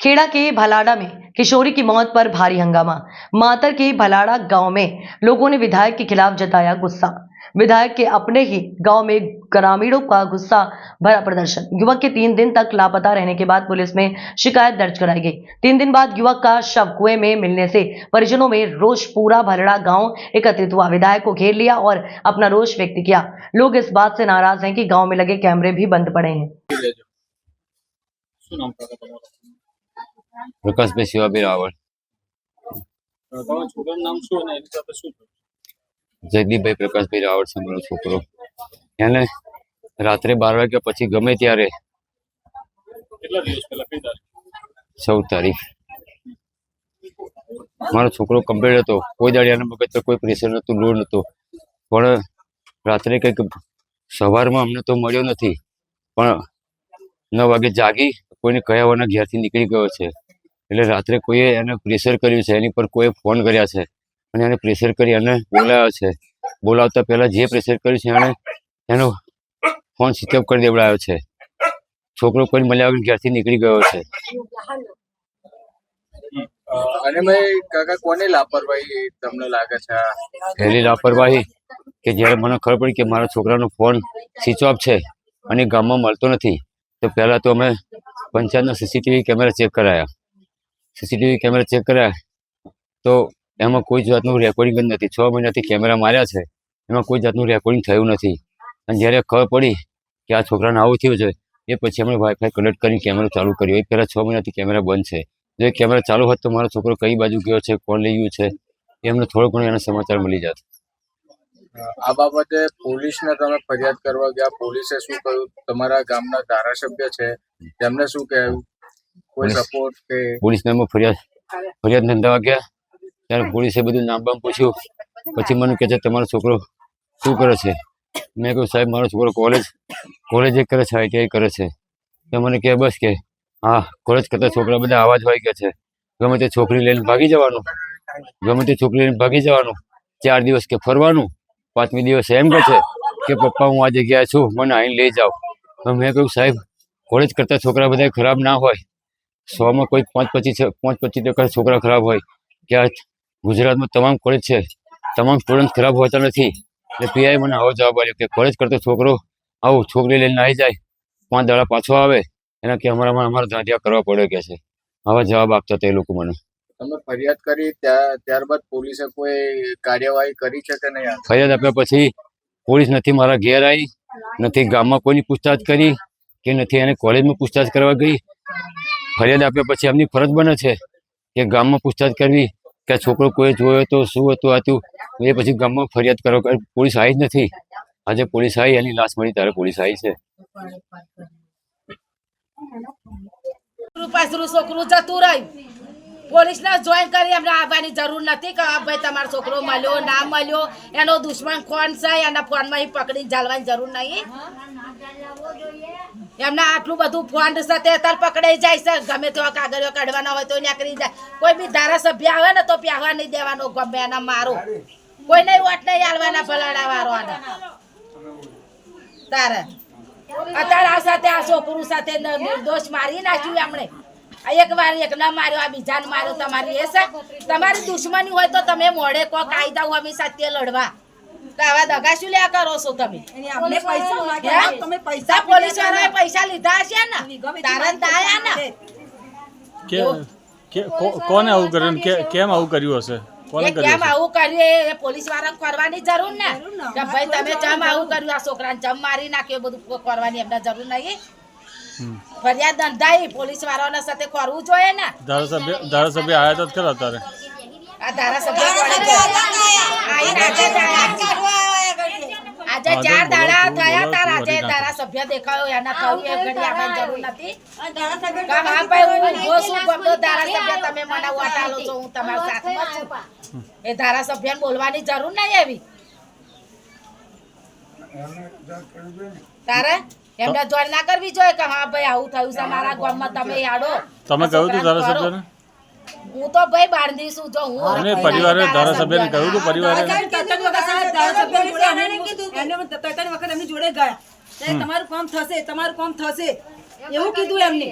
खेड़ा के भलाडा में किशोरी की मौत पर भारी हंगामा। मातर के भलाडा गाँव में लोगों ने विधायक के खिलाफ जताया गुस्सा। विधायक के अपने ही गाँव में ग्रामीणों का गुस्सा भरा प्रदर्शन। युवक के तीन दिन तक लापता रहने के बाद पुलिस में शिकायत दर्ज कराई गई। तीन दिन बाद युवक का शव कुएँ में मिलने से परिजनों में रोष। पूरा भलड़ा गाँव एकत्रित हुआ। विधायक को घेर लिया और अपना रोष व्यक्त किया। लोग इस बात से नाराज़ हैं कि गाँव में लगे कैमरे भी बंद पड़े हैं। પ્રકાશભાઈ શિવાભાઈ રાવળ જયદીપભાઈ પ્રકાશભાઈ રાવળ છે મારો છોકરો. એને રાત્રે બાર વાગ્યા પછી ગમે ત્યારે ચૌદ તારીખ. મારો છોકરો કમ્પ્લીટ હતો. કોઈ દાડિયાના મગજ કોઈ પ્રેશર નહોતું લોડ નહોતો. પણ રાત્રે કંઈક સવારમાં અમને તો મળ્યો નથી. પણ નવ વાગે જાગી કોઈને કયા વના ઘેરથી નીકળી ગયો છે. એટલે રાત્રે કોઈએ એને પ્રેશર કર્યું છે એની પર કોઈએ ફોન કર્યા છે. અને એને પ્રેશર કરી એને બોલાવ્યો છે. બોલાવતા પહેલા જે પ્રેશર કર્યું છે એણે એનો ફોન સ્વિચ ઓફ કરી દેવડાવ્યો છે. છોકરો કોઈ મળ્યા વગર ઘેરથી નીકળી ગયો છે. અને ભાઈ કાકા કોની લાપરવાહી તમને લાગે છે? પહેલી લાપરવાહી કે જ્યારે મને ખબર પડી કે મારા છોકરાનો ફોન સ્વિચ ઓફ છે અને ગામમાં મળતો નથી તો પહેલાં તો અમે પંચાયતના સીસીટીવી કેમેરા ચેક કરાયા. સીસીટીવી કેમેરા ચેક કર્યા. તો એમાં કોઈ જાતનું રેકોર્ડિંગ જ નથી. છ મહિનાથી કેમેરા માર્યા છે. એમાં કોઈ જાતનું રેકોર્ડિંગ થયું નથી. અને જ્યારે ખબર પડી કે આ છોકરાને આવું થયું છે, એ પછી અમે વાઈફાઈ કનેક્ટ કરીને કેમેરો ચાલુ કર્યો. એ પહેલાં છ મહિનાથી કેમેરા બંધ છે. જો કેમેરા ચાલુ હોત તો મારો છોકરો કઈ બાજુ ગયો છે, કોણ લઈ ગયું છે, એમને થોડો ઘણો એના સમાચાર મળી જાત. આ બાબતે પોલીસને તમે ફરિયાદ કરવા ગયા. પોલીસે શું કહ્યું? તમારા ગામના ધારાસભ્ય છે. તેમને શું કહ્યું? કોઈ સપોર્ટ કે પોલીસને અમે ફરિયાદ ફરિયાદ નોંધાવા ગયા. ત્યારે પોલીસે બધું નામ બામ પૂછ્યું. પછી મને કહે છે તમારો છોકરો શું કરે છે? મેં કહ્યું સાહેબ મારો છોકરો કોલેજ કોલેજ કરે છે આઈટીઆઈ કરે છે. તો મને કહે બસ કે હા કોલેજ કરતા છોકરા બધા આવા જ હોય કે છે. ગમે તે છોકરી લઈને ભાગી જવાનું ગમે તે છોકરી લઈને ભાગી જવાનું ચાર દિવસ કે ફરવાનું પાંચમી દિવસ એમ કહે છે કે પપ્પા હું આ જગ્યાએ છું મને અહીં લઈ જાઓ. તો મેં કહ્યું સાહેબ કોલેજ કરતા છોકરા બધા ખરાબ ના હોય સોમાં કોઈ પાંચ પચીસ પાંચ પચીસ ટકા છોકરા ખરાબ હોય. કે ગુજરાતમાં તમામ કોલેજ છે તમામ સ્ટુડન્ટ ખરાબ હોતા નથી. એટલે પીઆઈ મને આવો જવાબ આપ્યો કે કોલેજ કરતો છોકરો આવું છોકરી લઈને આવી જાય પાંચ દાડા પાછો આવે એના કે અમારામાં અમારા ધાંધિયા કરવા પડે કે છે. આવા જવાબ આપતા તે લોકો મને. તમે ફરિયાદ કરી ત્યાર ત્યારબાદ પોલીસે કોઈ કાર્યવાહી કરી છે કે નહીં? ફરિયાદ આપ્યા પછી પોલીસ નથી મારા ઘેર આવી નથી ગામમાં કોઈની પૂછતાછ કરી કે નથી એને કોલેજમાં પૂછતાછ કરવા ગઈ ફરિયાદ આપ્યા પછી એમની ફરજ બને છે કે ગામમાં પૂછતાછ કરવી કે છોકરો કોઈ જોયો તો શું હતું હતું. એ પછી ગામમાં ફરિયાદ કરો પોલીસ આવી જ નથી. આજે પોલીસ આવી એની લાશ મળી ત્યારે પોલીસ આવી છે. પાછરું છોકરું જોઈન કરી એમને આવવાની જરૂર નથી કે ભાઈ તમારો છોકરો મળ્યો, ના મળ્યો, એનો દુશ્મન કોણ છે? એના ફોનમાં ઈ પકડીને જાળવાની જરૂર નહીં. એમને આટલું બધું ફંડ છે તે તર પકડાઈ જાય છે. ગમે તેવા કાગળિયો કાઢવાના હોય તો નીકળી જાય. કોઈ બી ધારાસભ્ય આવે ને તો પ્યાવા નહીં દેવાનો, ગમે એના મારો. કોઈને વોટ નહીં આલવાના ભલાડા વાળો તારે. અત્યારે આ સાથે આ છોકરું સાથે નિર્દોષ મારી નાખ્યું એમણે. એક વાર એક ના માર્યો, આ બીજાને માર્યો, તમારી એ છે. તમારી દુશ્મની હોય તો તમે મોડે કો કાયદા હોમી સાથે લડવા. આવા દગા શું લ્યા કરો છો તમે? અમને પૈસા માંગ્યા તમે પૈસા પોલીસ વાળાએ પૈસા લીધા હશે ને? તારણ તાયા ને? કે કે કોને આવું કર્યું કે કેમ આવું કર્યું હશે? કોને કેમ આવું કરીએ એ? પોલીસવાળા કરવાની જરૂર ને? કે ભાઈ તમે ચમ આવું કર્યું? આ છોકરાને જમ મારી નાખ્યો? બધું કરવાની એમને જરૂર નહીં? ફરિયાદ નોંધાઈ. પોલીસ વાળાના સાથે કરવું જોઈએ ને? ધારાસભ્ય ધારાસભ્ય આવ્યા તો ખરા આ ધારાસભ્ય? આઈને આજે જ આયા. આજે ચાર દાડા થયા તારા જે તારા સભ્ય દેખાયો એના થયું એ જરૂર નથી. કામ હા ભાઈ હું ઊભો છું ગમતો ધારાસભ્ય તમે મને વાટાલો છો હું તમારા સાથમાં છું. એ ધારાસભ્યને બોલવાની જરૂર નહીં એવી. તારે? એમને જોડ ના કરવી જોઈએ કે હા ભાઈ આવું થયું છે મારા ગામમાં તમે આડો. તમે કહ્યું તું ધારાસભ્યને. હું તો ભાઈ બાંધી છું જો હું અને પરિવારે ધારાસભ્યને કહ્યું કે પરિવારે ત્રણ વખત એમની જોડે ગયા. તમારું કામ થશે તમારું કામ થશે. એવું કીધું એમને.